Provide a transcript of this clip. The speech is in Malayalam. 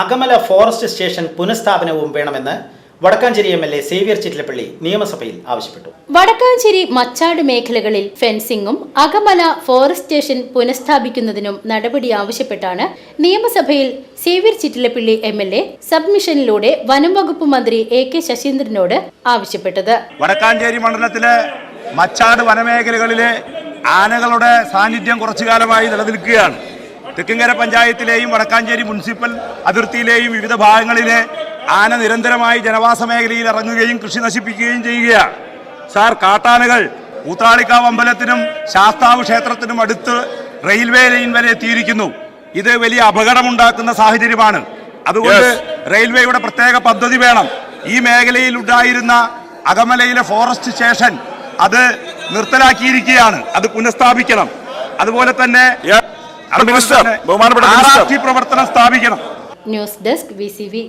അകമല ഫോറസ്റ്റ് സ്റ്റേഷൻ പുനഃസ്ഥാപനവും വേണമെന്ന് Vadakkanchery M L A Xavier Chittilappally നിയമസഭയിൽ ആവശ്യപ്പെട്ടു. വടക്കാഞ്ചേരി മച്ചാട് മേഖലകളിൽ ഫെൻസിംഗും അകമല ഫോറസ്റ്റ് സ്റ്റേഷൻ പുനഃസ്ഥാപിക്കുന്നതിനും നടപടി ആവശ്യപ്പെട്ടാണ് നിയമസഭയിൽ Xavier Chittilappally M L A സബ്മിഷനിലൂടെ വനം വകുപ്പ് മന്ത്രി എ കെ ശശീന്ദ്രനോട് ആവശ്യപ്പെട്ടത്. വടക്കാഞ്ചേരി മണ്ഡലത്തിലെ മച്ചാട് വനമേഖലകളിലെ ആനകളുടെ സാന്നിധ്യം കുറച്ചു കാലമായി നിലനിൽക്കുകയാണ്. തെക്കിങ്കര പഞ്ചായത്തിലെയും വടക്കാഞ്ചേരി മുനിസിപ്പൽ അതിർത്തിയിലെയും വിവിധ ഭാഗങ്ങളിലെ ആന നിരന്തരമായി ജനവാസ മേഖലയിൽ ഇറങ്ങുകയും കൃഷി നശിപ്പിക്കുകയും ചെയ്യുകയാണ് സാർ കാട്ടാനകൾ കൂത്താളിക്കാവ് അമ്പലത്തിനും ശാസ്താവ് ക്ഷേത്രത്തിനും അടുത്ത് റെയിൽവേ ലൈൻ വരെ എത്തിയിരിക്കുന്നു. ഇത് വലിയ അപകടമുണ്ടാക്കുന്ന സാഹചര്യമാണ്. അതുകൊണ്ട് റെയിൽവേയുടെ പ്രത്യേക പദ്ധതി വേണം. ഈ മേഖലയിൽ ഉണ്ടായിരുന്ന അകമലയിലെ ഫോറസ്റ്റ് സ്റ്റേഷൻ അത് നിർത്തലാക്കിയിരിക്കുകയാണ്. അത് പുനഃസ്ഥാപിക്കണം. അതുപോലെ തന്നെ ബഹുമാനപ്പെട്ട പ്രവർത്തനം സ്ഥാപിക്കണം. News desk V.